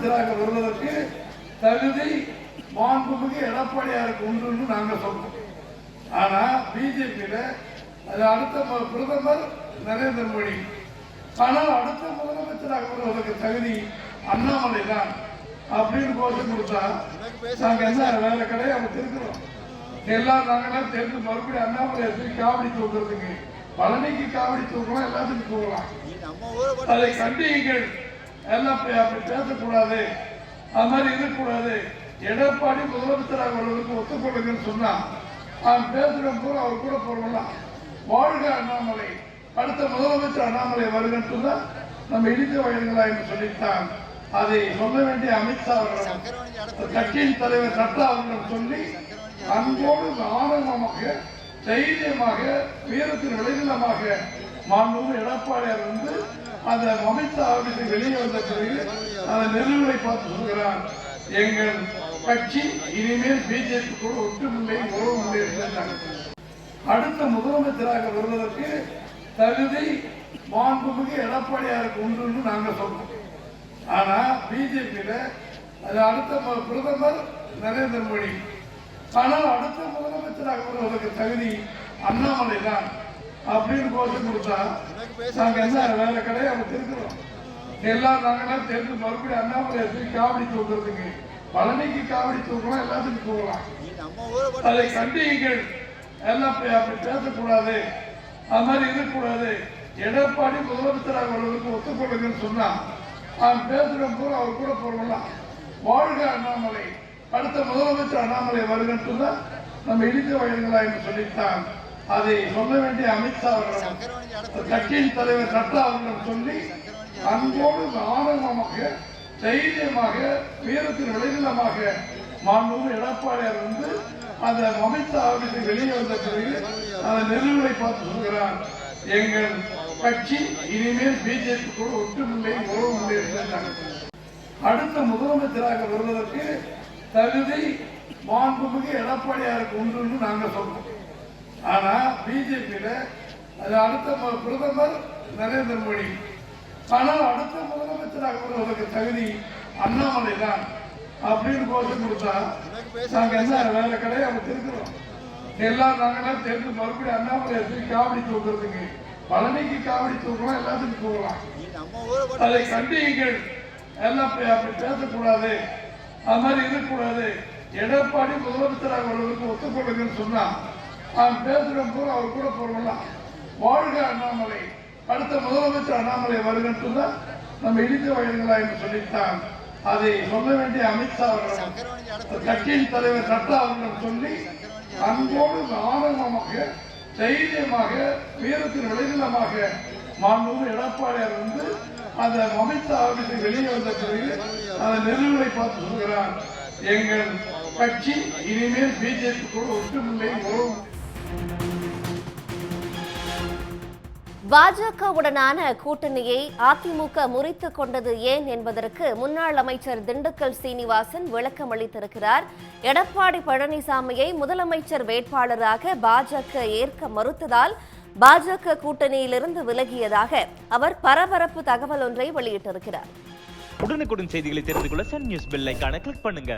முதலமைச்சராக வருவதற்கு தகுதி மாண்புமிகு எடப்பாடியாருக்கு உண்டுன்னு நாங்க சொல்றோம். ஆனா பிஜேபியில அது அடுத்த பிரதமர் நரேந்திர மோடி. ஆனால் அடுத்த முதலமைச்சராக வருவதற்கு தகுதி அண்ணாமலை தான் அப்படின்னு கோஷம் கொடுத்தா நாங்க என்ன வேற கடையை அமைச்சிருக்கிறோம் எல்லாம் நாங்கெல்லாம் தெரிந்து மறுபடியும் அண்ணாமலை எடுத்து காவடி தூக்குறதுக்கு பழனிக்கு காவடி தூக்கலாம் எல்லாத்துக்கும் தூக்கலாம் அதை கண்டியுங்கள். எல்லாம் அப்படி அப்படி பேசக்கூடாது. அது மாதிரி இருக்கக்கூடாது. எடப்பாடி முதலமைச்சர் அவர்களுக்கு ஒத்துக்கொள்ளுங்கன்னு சொன்னா அவன் பேசுகிற கூட அவர் கூட போறோம்லாம் வாழ்க அண்ணாமலை அடுத்த முதலமைச்சர் அண்ணாமலை வருகன்னு சொன்னா நம்ம இடித்த வயல்களா என்று சொல்லித்தான். அதை சொல்ல வேண்டிய அமித்ஷா அவர்களிடம் கட்சியின் தலைவர் நட்டா அவர்களிடம் சொல்லி அன்போடு ஆரம்பமாக தைரியமாக வீரத்தின் விளைநிலமாக மாண்பும் எடப்பாடியார் வந்து அந்த அமித்ஷா ஆபீஸை வெளியே வந்த பிறகு அந்த நிறுவனை பார்த்து சொல்கிறார் எங்கள் கட்சி இனிமேல் பிஜேபி கூட ஒற்றுமில்லை உறவுமில்லை என்றாங்க அடுத்த முதலமைச்சராக வருவதற்கு தகுதி மாண்புமிகு எடப்பாடியாருக்கு உண்டுன்னு நாங்கள் சொல்றோம். ஆனா பிஜேபியில அது அடுத்த ம- பிரதமர் நரேந்திர மோடி. ஆனால் அடுத்த முதலமைச்சராக வருவதற்கு தகுதி அண்ணாமலை தான். அப்படின்னு கோஷம் கொடுத்தா நாங்க என்ன கடையை எல்லாம் நாங்கெல்லாம் மறுபடியும் அண்ணாமலை காவடி தூக்குறதுக்கு பழனிக்கு காவடி தூக்கலாம் எல்லாத்துக்கும் தூக்கலாம் அதை கண்டியுங்கள். எல்லாம் அப்படி பேசக்கூடாது. அது மாதிரி இருக்கக்கூடாது. எடப்பாடி முதலமைச்சராக வருவதற்கு ஒத்துக்கொள்ளுங்கன்னு சொன்னா அவன் பேசுறோம் கூட அவர் கூட போறோம்லாம் வாழ்க அண்ணாமலை. அடுத்த முதலமைச்சர் அண்ணாமலை வருகன்னு சொன்னா நம்ம இழிந்த வயல்களா என்று சொல்லித்தான். அதை சொல்ல வேண்டிய அமித்ஷா அவர்களிடம் கட்சியின் தலைவர் நட்டா அவர்களிடம் சொல்லி அன்போடு ஆனந்தமாக தைரியமாக வீரத்தின் விளைநிலமாக மாண்பும் எடப்பாடியார் வந்து அந்த அமித்ஷா ஆபீஸை வெளியே வந்த பிறகு அந்த நிறுவனை பார்த்து சொல்கிறார். எங்கள் கட்சி இனிமேல் பிஜேபி கூட ஒற்றுமில்லை உறவுமில்லை என்றாங்க அடுத்த முதலமைச்சராக வருவதற்கு தகுதி மாண்புமிகு எடப்பாடியாருக்கு உண்டுன்னு நாங்க சொல்றோம். ஆனா பிஜேபியில அது அடுத்த ம- பிரதமர் நரேந்திர மோடி. ஆனால் அடுத்த முதலமைச்சராக வருவதற்கு தகுதி அண்ணாமலை தான். அப்படின்னு கோஷம் கொடுத்தா நாங்க என்ன வேற கடையை திருக்கிறோம் எல்லாம் நாங்கெல்லாம் தெரிஞ்சு மறுபடியும் அண்ணாமலை எடுத்து காவடி தூக்குறதுக்கு பழனிக்கு காவடி தூக்கலாம் எல்லாத்துக்கும் தூக்கலாம் அதை கண்டியுங்கள். எல்லாம் அப்படி அப்படி பேசக்கூடாது. அது மாதிரி இருக்கக்கூடாது. எடப்பாடி முதலமைச்சராக வருவதற்கு ஒத்துக்கொள்ளுங்கன்னு சொன்னா அவன் பேசுறோம் கூட அவர் கூட போறோம்லாம் வாழ்க அண்ணாமலை. அடுத்த முதலமைச்சர் அண்ணாமலை வருகன்னு சொன்னா நம்ம இடித்த வயல்களா என்று சொல்லித்தான். அதை சொல்ல வேண்டிய அமித்ஷா அவர்களிடம் கட்சியின் தலைவர் நட்டா அவர்களிடம் சொல்லி அன்போடு ஆனந்தமாக தைரியமாக வீரத்தின் விளைநிலமாக மாண்பும் எடப்பாடியார் வந்து அந்த அமித்ஷா ஆபீஸை வெளியே வந்த பிறகு அந்த நிறுவனை பார்த்து சொல்கிறார். எங்கள் கட்சி இனிமேல் பிஜேபி கூட ஒற்றுமில்லை உறவு பாஜகவுடனான கூட்டணியை அதிமுக முறித்துக் கொண்டது ஏன் என்பதற்கு முன்னாள் அமைச்சர் திண்டுக்கல் சீனிவாசன் விளக்கம் அளித்திருக்கிறார். எடப்பாடி பழனிசாமியை முதலமைச்சர் வேட்பாளராக பாஜக ஏற்க மறுத்ததால் பாஜக கூட்டணியிலிருந்து விலகியதாக அவர் பரபரப்பு தகவல் ஒன்றை வெளியிட்டிருக்கிறார். உடனுக்குடன் செய்திகளை தெரிந்து கொள்ள சன் நியூஸ் பெல் கிளிக் பண்ணுங்க.